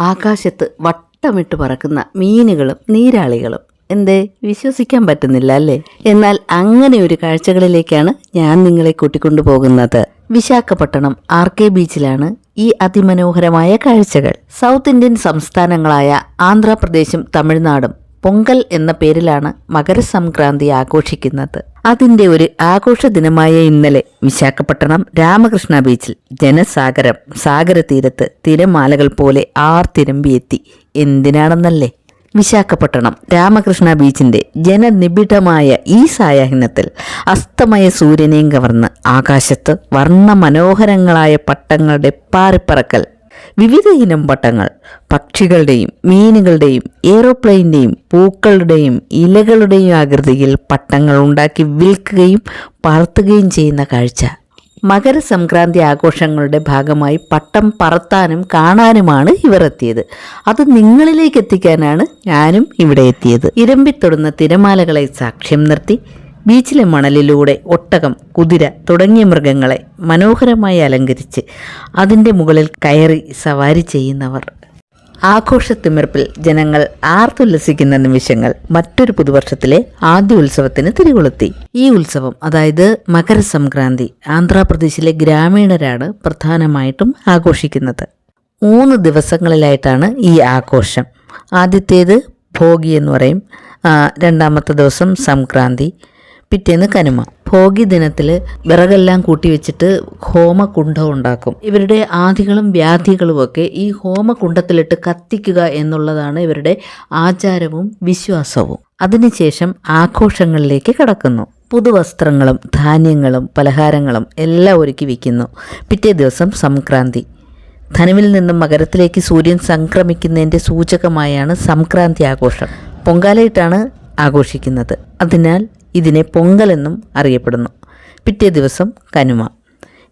ആകാശത്ത് വട്ടമിട്ട് പറക്കുന്ന മീനുകളും നീരാളികളും. എന്തേ? വിശ്വസിക്കാൻ പറ്റുന്നില്ല അല്ലേ? എന്നാൽ അങ്ങനെ ഒരു കാഴ്ചകളിലേക്കാണ് ഞാൻ നിങ്ങളെ കൂട്ടിക്കൊണ്ടു പോകുന്നത് വിശാഖപട്ടണം ആർ കെ ബീച്ചിലാണ് ഈ അതിമനോഹരമായ കാഴ്ചകൾ. സൗത്ത് ഇന്ത്യൻ സംസ്ഥാനങ്ങളായ ആന്ധ്രാപ്രദേശും തമിഴ്നാടും പൊങ്കൽ എന്ന പേരിലാണ് മകരസംക്രാന്തി ആഘോഷിക്കുന്നത്. അതിന്റെ ഒരു ആഘോഷ ദിനമായ ഇന്നലെ വിശാഖപട്ടണം രാമകൃഷ്ണ ബീച്ചിൽ ജനസാഗരം സാഗരതീരത്ത് തിരമാലകൾ പോലെ ആർത്തിരമ്പിയെത്തി. എന്തിനാണെന്നല്ലേ? വിശാഖപട്ടണം രാമകൃഷ്ണ ബീച്ചിന്റെ ജനനിബിഡമായ ഈ സായാഹ്നത്തിൽ അസ്തമയ സൂര്യനെയും കവർന്ന് ആകാശത്ത് വർണ മനോഹരങ്ങളായ പട്ടങ്ങളുടെ പാറിപ്പറക്കൽ വിവിധ ഇനം വട്ടങ്ങൾ. പക്ഷികളുടെയും മീനുകളുടെയും എയ്റോപ്ലെയിന്റെയും പൂക്കളുടെയും ഇലകളുടെയും ആകൃതിയിൽ പട്ടങ്ങൾ ഉണ്ടാക്കി വിൽക്കുകയും പറത്തുകയും ചെയ്യുന്ന കാഴ്ച. മകരസംക്രാന്തി ആഘോഷങ്ങളുടെ ഭാഗമായി പട്ടം പറത്താനും കാണാനുമാണ് ഇവർ എത്തിയത്. അത് നിങ്ങളിലേക്ക് എത്തിക്കാനാണ് ഞാനും ഇവിടെ എത്തിയത്. ഇരമ്പിത്തൊടുന്ന തിരമാലകളെ സാക്ഷ്യം നിർത്തി ബീച്ചിലെ മണലിലൂടെ ഒട്ടകം കുതിര തുടങ്ങിയ മൃഗങ്ങളെ മനോഹരമായി അലങ്കരിച്ച് അതിന്റെ മുകളിൽ കയറി സവാരി ചെയ്യുന്നവർ. ആഘോഷത്തിമിർപ്പിൽ ജനങ്ങൾ ആർത്തുല്ലസിക്കുന്ന നിമിഷങ്ങൾ മറ്റൊരു പുതുവർഷത്തിലെ ആദ്യ ഉത്സവത്തിന് തിരികൊളുത്തി. ഈ ഉത്സവം അതായത് മകരസംക്രാന്തി ആന്ധ്രാപ്രദേശിലെ ഗ്രാമീണരാണ് പ്രധാനമായിട്ടും ആഘോഷിക്കുന്നത്. മൂന്ന് ദിവസങ്ങളിലായിട്ടാണ് ഈ ആഘോഷം. ആദ്യത്തേത് ഭോഗി എന്ന് പറയും. രണ്ടാമത്തെ ദിവസം സംക്രാന്തി പിറ്റേന്ന് കനുമ. ഭോഗി ദിനത്തിൽ വിറകെല്ലാം കൂട്ടി വെച്ചിട്ട് ഹോമകുണ്ഠം ഉണ്ടാക്കും. ഇവരുടെ ആദികളും വ്യാധികളും ഒക്കെ ഈ ഹോമകുണ്ഠത്തിലിട്ട് കത്തിക്കുക എന്നുള്ളതാണ് ഇവരുടെ ആചാരവും വിശ്വാസവും. അതിനുശേഷം ആഘോഷങ്ങളിലേക്ക് കടക്കുന്നു. പുതുവസ്ത്രങ്ങളും ധാന്യങ്ങളും പലഹാരങ്ങളും എല്ലാം ഒരുക്കി വയ്ക്കുന്നു പിറ്റേ ദിവസം സംക്രാന്തി. ധനുവിൽ നിന്നും മകരത്തിലേക്ക് സൂര്യൻ സംക്രമിക്കുന്നതിന്റെ സൂചകമായാണ് സംക്രാന്തി ആഘോഷം. പൊങ്കാലയിട്ടാണ് ആഘോഷിക്കുന്നത്. അതിനാൽ ഇതിനെ പൊങ്കലെന്നും അറിയപ്പെടുന്നു. പിറ്റേ ദിവസം കനുമ.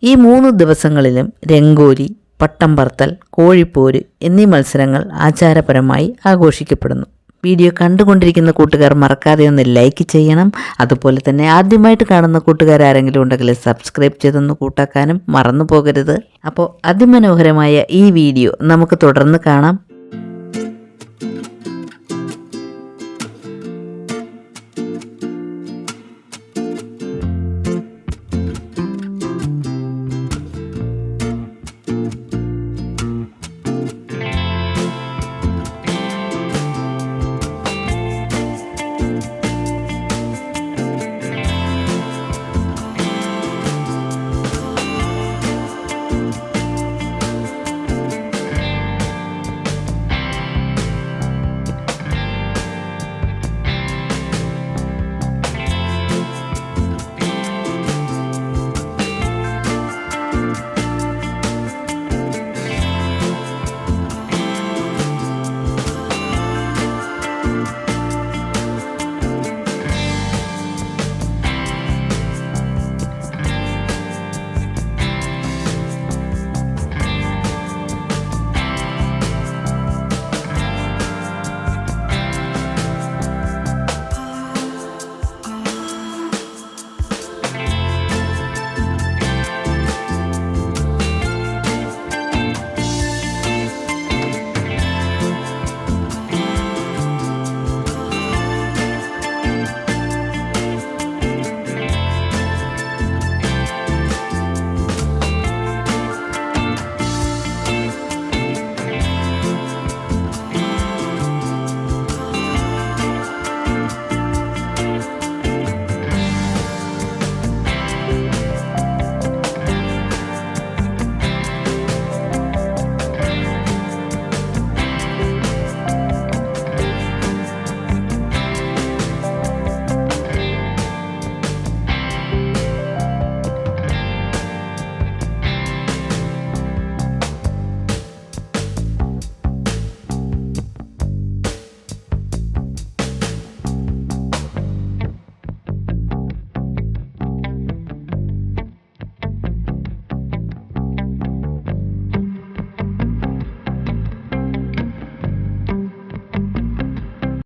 ഈ മൂന്ന് ദിവസങ്ങളിലും രംഗോലി പട്ടം പറത്തൽ കോഴിപ്പോര് എന്നീ മത്സരങ്ങൾ ആചാരപരമായി ആഘോഷിക്കപ്പെടുന്നു. വീഡിയോ കണ്ടുകൊണ്ടിരിക്കുന്ന കൂട്ടുകാർ മറക്കാതെ ഒന്ന് ലൈക്ക് ചെയ്യണം. അതുപോലെ തന്നെ ആദ്യമായിട്ട് കാണുന്ന കൂട്ടുകാർ ആരെങ്കിലും ഉണ്ടെങ്കിൽ സബ്സ്ക്രൈബ് ചെയ്തൊന്ന് കൂട്ടാക്കാനും മറന്നു പോകരുത്. അപ്പോൾ അതിമനോഹരമായ ഈ വീഡിയോ നമുക്ക് തുടർന്ന് കാണാം.